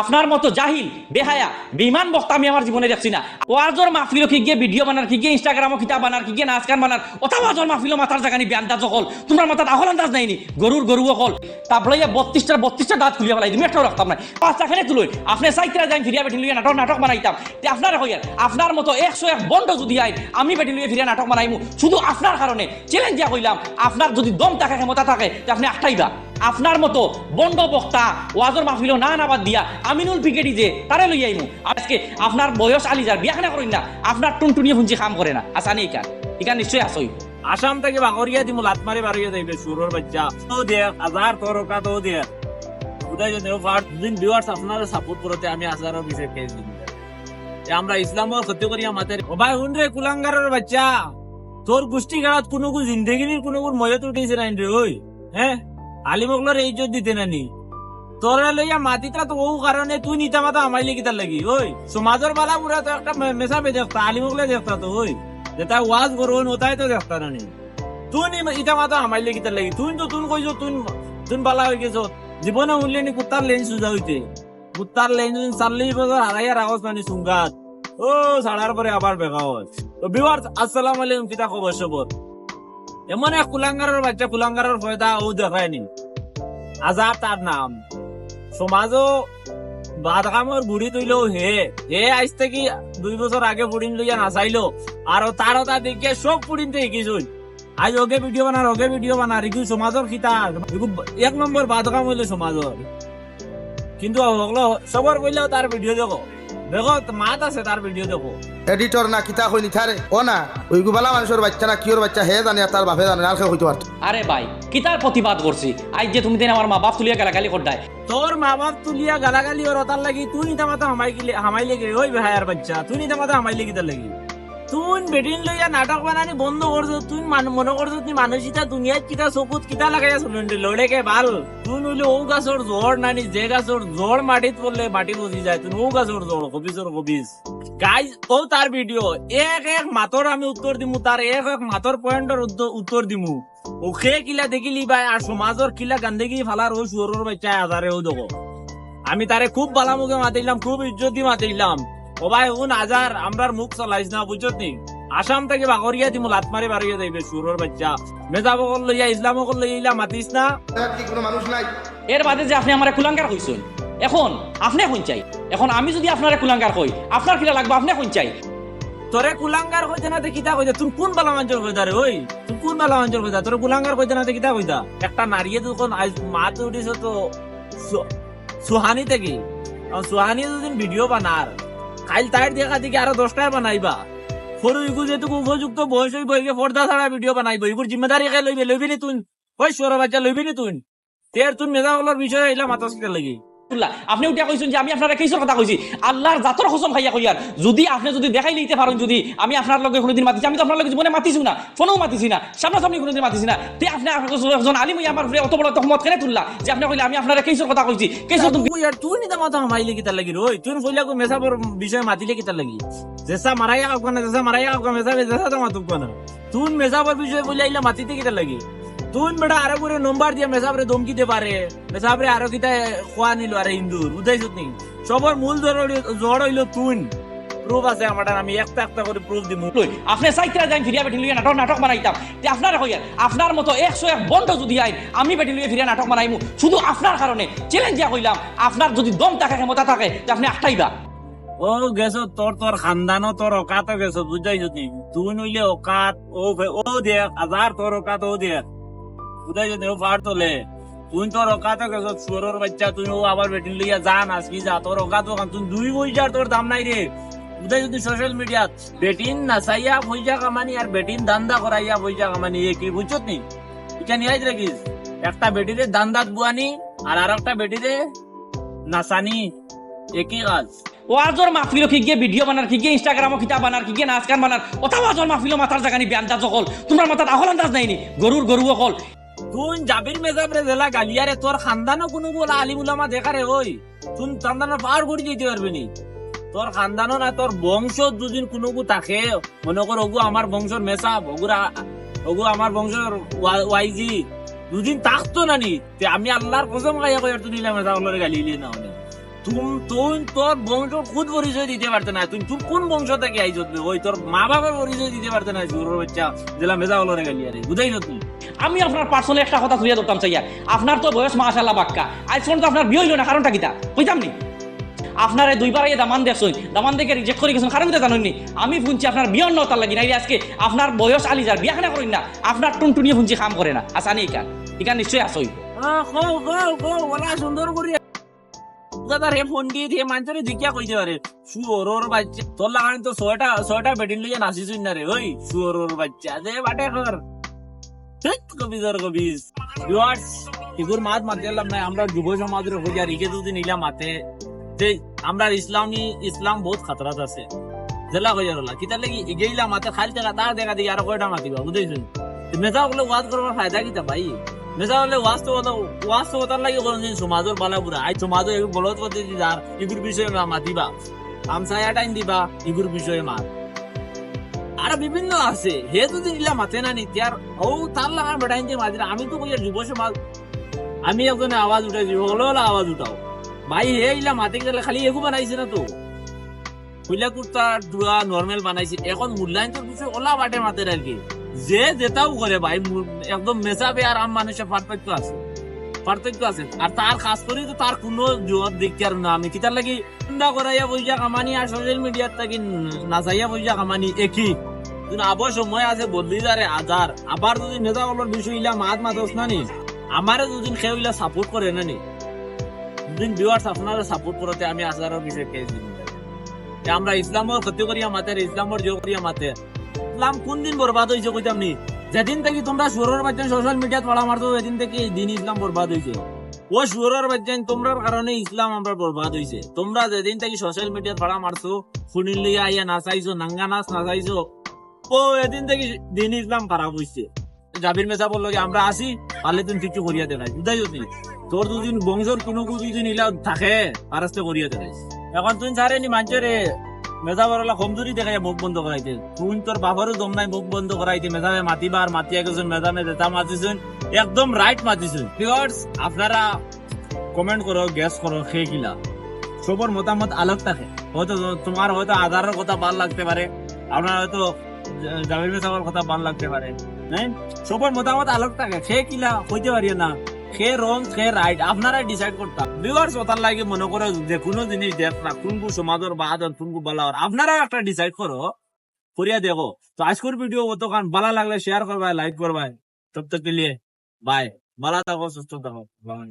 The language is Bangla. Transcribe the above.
আপনার মতো জাহিল, বেহায়া বিমান বক্তা আমি আমার জীবনে দেখছি না। ওয়াজর মাহফিল কি গিয়ে ভিডিও বানার, কি গিয়ে ইনস্টাগ্রামও কিতাব বানার, কি গিয়ে নাচ গান বানার? ওটা ওয়াজর মাহফিল মাথার জায়গা নিবি আন্দাজ অকল তোমার মাথাত আহল আন্দাজ নাইনি গরুর গরু অকল তারপরে বত্রিশটার বত্রিশটা দাঁত খুলিয়া ফেলাই তুমি একটাও রাখতাম না। পাঁচটা খানে তুলই। আপনি সাইকেল যাই ফিরিয়া বেটি লইয়া নাটক নাটক বানাইতাম। আপনার হইয়ার, আপনার মতো একশো এক বন্ধ যদি আইন, আমি বেটি লইয়া ফিরিয়া নাটক বানাইমু। শুধু আপনার কারণে। চ্যালেঞ্জ দিয়া কইলাম আপনার যদি দম থাকে, ক্ষমতা থাকে আপনি আটটাইবা আপনার মতো বন্ড বক্তা, ওয়াজর মাহফিল না নাবাদ দিয়া আমিনুল পিকেটি যে, তারে লই আইমু। আজকে আপনার বয়স আলি যার, বিয়া খানা করেন না, আপনার টুনটুনি ফুঞ্চি কাম করে না। আসানি ইকান ইকান নিশ্চয়ই আসই আসাম থেকে বাগরিয়া দিমু লাত মারি বাড়িয়ে যাইবে সুরের বাচ্চা। তো দেখ হাজার তরকা তো দেখ উদয় যদি ফার দিন ভিউয়ার্স আপনারা সাপোর্ট করতে আমি হাজারের বিষয়ে কেস দিন আমরা ইসলামের ক্ষতি করিয়া মাতের ভাই হুন রে কুলাঙ্গারের বাচ্চা। তোর গোষ্ঠী গাড়াত কোনো জিন্দগির কোনো কুর মজত উঠেছে না রে ওই হ্যাঁ আলিমগলর এই ইজ্জত দিতে নানি। তোরা লইয়া মাতিটা তো ও কারণে তুই নিতা মাতা আমাইলে কিতার লাগি, ওই। সমাজের বালা পুরা তো একটা মেসাবে দেখতা আলিমগলে দেখতা তো, ওই। যেটা ওয়াজ করুন ওটাই তো দেখতা নানি। তুই ইটা মাতা আমাইলে কিতার লাগি। তুই তো তুই কইছো তুই তুই বালা হয়ে গেছো। জীবনে উনলে নি কুত্তার লেন সুজা হইতে। কুত্তার লেন চাল্লিশ বছর হারাইয়ার আওয়াজ মানে সুঙ্গাত। ও সাড়ার পরে আবার বেগাওয়াজ তো বিওয়ার আসসালামু আলাইকুম, কিতা খবর, সবর? এমন এক কুলাঙ্গারের বাচ্চা, কুলাঙ্গারের ফয়দা ও দেখায়নি। আজাদ তার নাম। সমাজও বাদকামর বুড়ি তুইলেও হে। হে আজ থেকে দুই বছর আগে পুডিন লইয়া নাচাইলো। আর তারও তা দেখিয়ে সব পুডিনতে শিকিছুন আজ ওকে ভিডিও বানার ওকে ভিডিও বানার এগুলো সমাজের খিতা। এক নম্বর বাদকাম হইল সমাজর কিন্তু ওগুলো সবার বললেও তার ভিডিও দেখো। দেখো মাত আছে তার ভিডিও দেখো। এডিটর না কিতা হই নিথারে ও না ওই গুবালা মানুষের বাচ্চা না কিওর বাচ্চা হে জানে আর তার বাপে জানে আর কেউ হইতে পারত আরে ভাই কিতার প্রতিবাদ করছি আজ যে তুমি দিন আমার মা বাপ তুলিয়া গালাগালি করদাই তোর মা বাপ তুলিয়া গালাগালি ওর তার লাগি তুই নিতা মাতা হামাই গিলে হামাই লেগে ওই বেহায়ার বাচ্চা তুই নিতা মাতা হামাই লেগে তার লাগি। তুই বেটিন লইয়া নাটক বানানি বন্ধ করছ তুই মনে করছ তুই মানুষ ইটা দুনিয়াত কিতা চকুত কিতা লাগাইয়া শুনুন লড়েকে ভালো? তুই নইলে ও গাছর জোর নানি যে গাছর জোর মাটিত পড়লে মাটি বুঝি যায় তুই ও গাছর জোর কবিজর কবিজ গাইজ ও তার ভিডিও এক এক মাতর আমি উত্তর দিমু তার এক এক মাতর পয়েন্টের উত্তর দিমু। ওকে কিলা দেখিলি ভাই আর সমাজের কিলা গান্দেগি ফালার ও সুরের বাচ্চা আজারে ও দেখো। আমি তারে খুব বালা মুখে মাতিলাম খুব ইজ্জত দিয়ে মাতিলাম ও ভাই উন আজার আমরার মুখ চলাইছ না বুঝছত নি? আসাম থেকে বাগরিয়া দিমু লাত মারি বাড়িয়ে যাইবে সুরের বাচ্চা। মেজাব কল লইয়া ইসলাম কল লইয়া মাতিস না? কি কোনো মানুষ নাই। এর বাদে যে আপনি আমার কুলাঙ্গার কইছেন। এখন আপনি কোন চাই। এখন আমি যদি আপনার কুলাঙ্গার কই আপনার কিলা লাগবে আপনি কোন চাই। তোরে কুলাঙ্গার কইতে না কিতা কইতা তুই কোন বালা মাঞ্চল কইতা রে ওই? তুই কোন বালা মাঞ্চল কইতা? তোরে কুলাঙ্গার কইতে না কিতা কইতা? একটা নারীয়ে যখন আজ মাত উঠিস তো সুহানি থেকে আর সুহানি যদি ভিডিও বানার। কাল তাইর দেখা দেখি আরও দশটায় বানাইবা। সরু ইগু যেটুকু উপযুক্ত বয়স হইব এগে পর্দা ছাড়া ভিডিও বানাইব। ইগুর জিম্মেদারি কে লইবে লইবি নি তুই ওই সর বাচ্চা লইবি নি তুই তের তুই মেজাগুলোর বিষয়ে এলাম মাতাস কিটা লাগি। আপনি উঠে কইছেন যে আমি আপনারা কিসের কথা কইছি? আল্লাহর জাতর কসম খাইয়া কইয়ার যদি আপনি যদি দেখাই লইতে পারেন, যদি আমি আপনার লগে কোনোদিন মাতিছি, আমি তো আপনার লগে জীবনে মাতিছি না, ফোনও মাতিছি না, সামনাসামনি কোনোদিন মাতিছি না, তে আপনি একজন আলিম আমার উপরে অত বড় তহমত কেন তুললা? যে আপনি কইলে আমি আপনারা কিসের কথা কইছি? কিসের তুমি তুই আর তুই নিতা মাথা মাইলে কিতা লাগি রই তুই কইলা কো মেসাবর বিষয় মাতিলে কিতা লাগি। জেসা মারাইয়া কাপ কানা জেসা মারাইয়া কানা মেসাবে জেসা তো মাতুক কানা তুই মেসাবর বিষয় বলে আইলা মাতিতে কিতা লাগি। তুই বেটা আরও করে নম্বর দিয়ে মেসাবরে দমকি দে পারে। মেসাবরে আরও কিতা খোয়া নিল আরে হিন্দুর বুঝাইছত নি? সবর মূল জড় হইল তুই প্রুফ আছে আমার আমি একটা একটা করে প্রুফ দিমু। আপনি সাইকেল যাই ফিরিয়া বেটি লইয়া নাটক নাটক বানাইতাম। তে আপনার হইয়ার আপনার মতো একশো এক বন্ড যদি আইন আমি বেটি লইয়া ফিরিয়া নাটক বানাইমু। শুধু আপনার কারণে চ্যালেঞ্জ দিয়া কইলাম আপনার যদি দম থাকে ক্ষমতা থাকে তে আপনি আটটাইবা ও গেছো তোর তোর খানদানো তোর অকাত গেছো বুঝাই যদি তুই নইলে অকাত ও ও দেখ হাজার তোর অকাত ও দেখ। বুঝাই যদি ফার তোলে, তুই তোর অকাত সুরের বাচ্চা তুই আবার বেটিন লইয়া যা যা তোর তুই দুই তোর দাম নাই রে যদি সোশ্যাল মিডিয়াত বেটিন নাচাইয়া কামানি আর বেটিন দান্দা করাইয়া কামানি, এ কি বুঝছত নি? একটা দান্দাত বুয়ানি আর আর একটা একই কাজ? কি গিয়ে ভিডিও বানার কি গিয়ে ইনস্টাগ্রামও কিতাব বানার কি গিয়ে নাচ গান বানার ওটা ওয়াজর মাহফিল মাথার জায়গা নিবি আন্দাজ অকল। তোমার মাথাত আহল আন্দাজ নাইনি গরুর গরু অকল। তুই জাবির মেজাবরে জেলা গালিয়ারে, তোর খানদানও কোনো ওই। তুই খানদানো পার করে পারবি নি। তোর না, তোর বংশ দুদিন কোনো থাকে মনে কর, ওগু আমার বংশর মেসাব ওগুরা ওগু আমার বংশর ওয়াইজি। দুদিন থাকতো না নি। আমি আল্লাহর কসম তুই নিলাম না তুই তোর বংশ খুদ পরিচয় দিতে পারতে না। তুই তুই কোন বংশ থেকে আইছ ওই তোর মা বাবার পরিচয় দিতে পারতে না সুরের বাচ্চা, জেলা মেজা হলো রে গালি আরে বুঝাই না তুই। আমি আপনার পার্সোনালি একটা কথা তুলিয়া ধরতাম, চাইয়া। আপনার তো বয়স মাশাল্লাহ বাক্কা। আজ পর্যন্ত আপনার বিয়ে হইল না, কারণটা কিতা? কইতাম নি? আপনার এই দুইবার এই দামান দেখছই দামান দেখে রিজেক্ট করে গেছেন, কারণ কিতা জানেন নি? আমি শুনছি আপনার বিয়ন নতার লাগি না আজকে আপনার বয়স আলি যার বিয়া খানা করেন না। আপনার টুনটুনিয়ে শুনছি কাম করে না। আসানি ইকান ইকান নিশ্চয়ই আসই সুন্দর করে ফোন দিয়ে দিয়ে মানুষের দিকিয়া কইতে পারে সুয়রর বাচ্চা, তোর লাগানি তো ছয়টা ছয়টা বেডিন লইয়া নাচিছুই না রে, ওই সুয়রর বাচ্চা, দে বাটে কর আমরা যুব সমাজের হইয়া দুদিন মাতে। যে আমরা ইসলামী, ইসলাম বহুত খাতরাত আছে। জেলা হইয়া রলা লাগি মাতে, খালি টাকা তার দেখা দিকে আর কয়টা মাতিবা বুঝেছেন মেজা হলে ওয়াজ করবার ফায়দা কিতা ভাই? মেজা হলে ওয়াজ তো ওয়াজ তো কথার লাগি কোনদিন সমাজের বালা বুড়া আই বলত করতে ইগুর বিষয়ে মাতিবা। আমসায়া টাইম দিবা ইগুর বিষয়ে মাত। আর বিভিন্ন আছে। হে যদি নিলা মাতে না নিতে আর ও তার লাগা বেটাইন যে মাতিরা আমি তো কইয়া যুব সমাজ আমি একজনে আওয়াজ উঠাইছি হলো আওয়াজ উঠাও। ভাই হে ইলা মাতে গেলে খালি এগু বানাইছে না তো। কইলা কুর্তা ডুয়া নর্মাল বানাইছে। এখন মূল্যায়ন তো কিছু ওলা বাটে মাতে আর কি যে যেটাও করে ভাই একদম মেসাবে আর আম মানুষের পার্থক্য আছে। পার্থক্য আছে। আর তার খাস করে তো তার কোনো জবাব দেখতে আর না। আমি কিতার লাগি চিন্তা করাইয়া বইয়া কামানি আর সোশ্যাল মিডিয়ার থাকি নাচাইয়া বইয়া কামানি একই। কিন্তু আবার সময় আছে বদলি যারে আজার আবার যদি নেতা বলার বিষয় ইলা মাত মাতস না? আমারে দুদিন খেয়ে ইলা সাপোর্ট করে না দুদিন ভিউয়ার্স আপনারা সাপোর্ট করতে আমি আজারের বিষয়ে কেস যে আমরা ইসলামের ক্ষতি করিয়া মাতে ইসলামের জয় করিয়া মাতে। ইসলাম কোন দিন বরবাদ হয়েছে কইতাম নি? যেদিন থেকে তোমরা সুরের বাচ্চা সোশ্যাল মিডিয়াত পড়া মারতো সেদিন থেকে দিন ইসলাম বরবাদ হয়েছে ও সুরের বাচ্চা তোমরার কারণে ইসলাম আমরা বরবাদ হয়েছে তোমরা যেদিন থেকে সোশ্যাল মিডিয়াত পড়া মারছো শুনিল আইয়া নাচাইছো, নাঙ্গা নাচ নাচাইছো ও এদিন থেকে দিন ইসলাম খারাপ হয়েছে জাবির মেসা বলল আমরা আসি, পারলে তুমি কিছু করিয়া বুঝাই তোর দুদিন বংশর কোনো দুদিন থাকে আরাস্তে করিয়া এখন তুই সারে নি মাঞ্চরে মেজা বড়লা কমজোরি দেখাই মুখ বন্ধ করাইতে তুই তোর বাবারও দম নাই, মুখ বন্ধ করাইতে মেজামে মাতিবা আর মাতিয়া গেছেন মেজামে দেতা মাতিছেন, একদম রাইট মাতিছেন। ভিউয়ার্স আপনারা কমেন্ট করো গ্যাস করো খেয়ে গিলা সবার মতামত আলাগ থাকে। হয়তো তোমার হয়তো আধারের কথা ভালো লাগতে পারে। আপনার হয়তো জা- জামির মেসাবার কথা ভালো লাগতে পারে হ্যাঁ? সবার মতামত আলাগ থাকে খেয়ে কিলা হইতে পারি না। খে রং খে রাইট আপনারা ডিসাইড করতাম ভিউয়ার্স ওটার লাগে মনে করে যে কোনো জিনিস দেখ না কোনকু সমাজের আর কোনকু বালার আপনারা একটা ডিসাইড করো, করিয়া দেখো। তো আজকের ভিডিও অত কান ভালো লাগলে শেয়ার করবা লাইক করবা তব তক লিয়ে বাই ভালো থাকো, সুস্থ থাকো। বাই